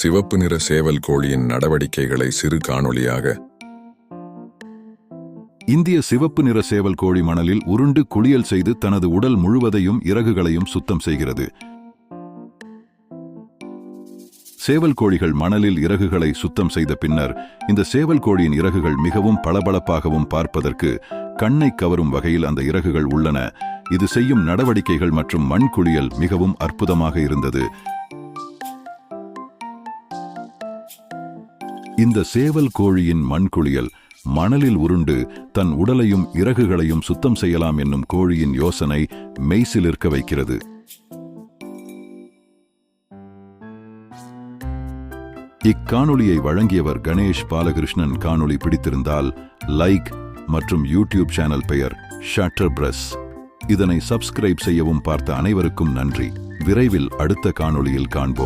சிவப்பு நிற சேவல் கோழியின் நடவடிக்கைகளை சிறு காணொளியாக. இந்திய சிவப்பு நிற சேவல் கோழி மணலில் உருண்டு குளியல் செய்து தனது உடல் முழுவதையும் இறகுகளையும் சுத்தம் செய்கிறது. சேவல் கோழிகள் மணலில் இறகுகளை சுத்தம் செய்த பின்னர் இந்த சேவல் கோழியின் இறகுகள் மிகவும் பளபளப்பாகவும் பார்ப்பதற்கு கண்ணை கவரும் வகையில் அந்த இறகுகள் உள்ளன. இது செய்யும் நடவடிக்கைகள் மற்றும் மண் குளியல் மிகவும் அற்புதமாக இருந்தது. இந்த சேவல் கோழியின் மண்குளியல் மணலில் உருண்டு தன் உடலையும் இறகுகளையும் சுத்தம் செய்யலாம் என்னும் கோழியின் யோசனை மெய்சிலிருக்க வைக்கிறது. இக்காணொளியை வழங்கியவர் கணேஷ் பாலகிருஷ்ணன். காணொளி பிடித்திருந்தால் லைக் மற்றும் யூடியூப் சேனல் பெயர் ஷட்டர் பிரஸ் இதனை சப்ஸ்கிரைப் செய்யவும் பார்த்த அனைவருக்கும் நன்றி. விரைவில் அடுத்த காணொளியில் காண்போம்.